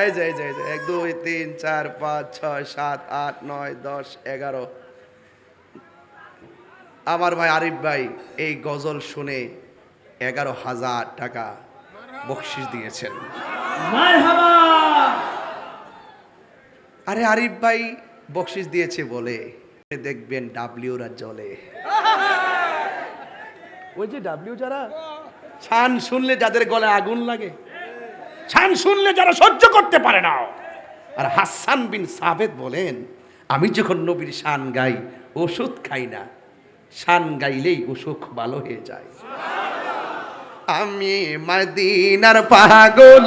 এই যে এই যে এই যে এক দুই তিন চার পাঁচ ছয় সাত আট নয় দশ এগারো। আমার ভাই আরিফ ভাই এই গজল শুনে এগারো হাজার টাকা বকশিস দিয়েছেন। আরে আরিফ ভাই বকশিস দিয়েছে বলে। দেখবেন ডাব্লিউরা জলে ওই যে ডাব্লিউ যারা? ছান শুনলে যাদের গলায় আগুন লাগে। ছান শুনলে যারা সহ্য করতে পারে না। আর হাসান বিন সাবেদ বলেন, আমি যখন নবীর শান গাই, ওষুধ খাই না, শান গাইলেই অসুখ ভালো হয়ে যায়। আমি মদিনার পাগল,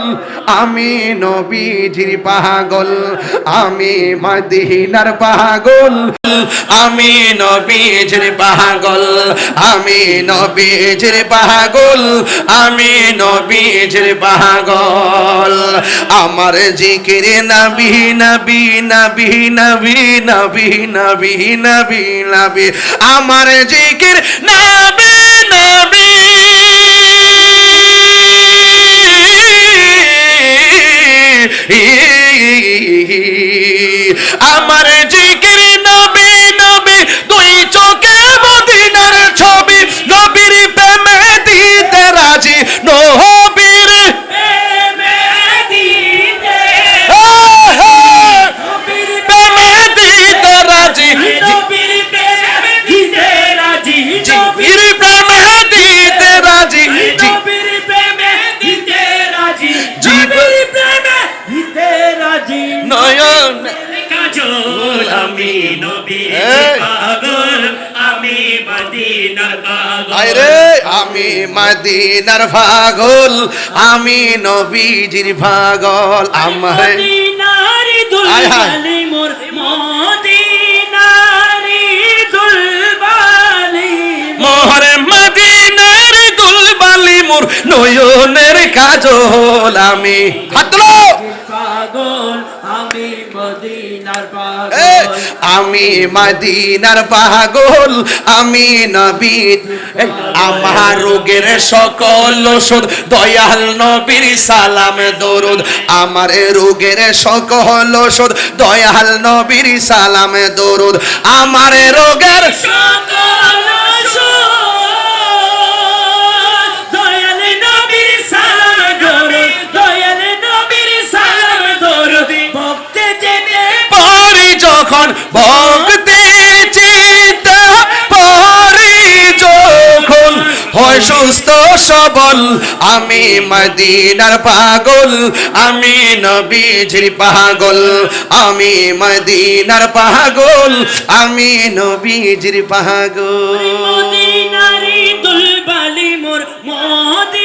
আমি নবীজির পাগল, আমি মদিনার পাগল, আমি নবীজির পাগল, আমি নবীজির পাগল, আমি নবীজির পাগল। আমার জিকির নবী নবী নবী নবী নবী নবী নবী নবী, আমার জিকির নবী নবী নহবীর নয়ন। কাজল আমি নবী পাগল। আমি মদিনার পাগল। আরে আমি মদিনার পাগল আমি নবীজির পাগল আমার মদিনার দুলালি মোর মদিনারি মোর নয়নের কাজল আমি। হাত আমি মদিনার পাগল। আমি নবী আমার রোগের সকল ওষুধ দয়াল নবীর সালাম দরুদ। আমার রোগের সকল ওষুধ দয়াল নবীর সালাম দরুদ। আমার রোগের সকল হয় সুস্থ সবল। আমি মদিনার পাগল, আমি নবীজির পাগল। আমি মদিনার পাগল, আমি নবীজির পাগল। মদিনারি দুলবালি মোর মদিনারি